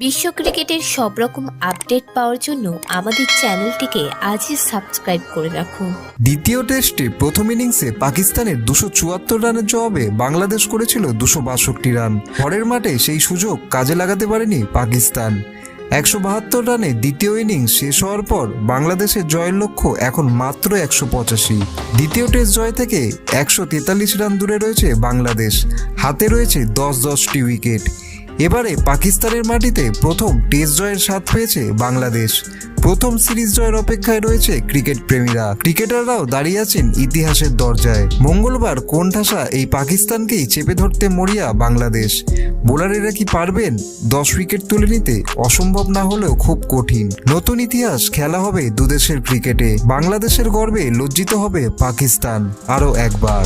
বিশ্ব ক্রিকেটের সব রকম আপডেট পাওয়ার জন্য আমাদের চ্যানেলটিকে আজই সাবস্ক্রাইব করে রাখুন দ্বিতীয় টেস্টে প্রথম ইনিংসে পাকিস্তানের দুশো চুয়াত্তর রানের জবাবে বাংলাদেশ করেছিল দুশো বাষট্টি রান। পরের মাঠে সেই সুযোগ কাজে লাগাতে পারেনি পাকিস্তান। একশো বাহাত্তর রানে দ্বিতীয় ইনিংস শেষ হওয়ার পর বাংলাদেশের জয়ের লক্ষ্য এখন মাত্র একশো পঁচাশি। দ্বিতীয় টেস্ট জয় থেকে একশো তেতাল্লিশ রান দূরে রয়েছে বাংলাদেশ। হাতে রয়েছে দশ দশটি উইকেট। এবারে পাকিস্তানের মাটিতে প্রথম টেস্ট জয়ের স্বাদ পেয়েছে বাংলাদেশ। প্রথম সিরিজ জয়ের অপেক্ষায় রয়েছে ক্রিকেট প্রেমীরা। ক্রিকেটাররাও দাঁড়িয়ে আছেন ইতিহাসের দরজায়। মঙ্গলবার কোন ঠাসা এই পাকিস্তানকেই চেপে ধরতে মরিয়া বাংলাদেশ। বোলারেরা কি পারবেন? দশ উইকেট তুলে নিতে অসম্ভব না হলেও খুব কঠিন। নতুন ইতিহাস খেলা হবে দুদেশের ক্রিকেটে। বাংলাদেশের গর্বে লজ্জিত হবে পাকিস্তান। আরও একবার।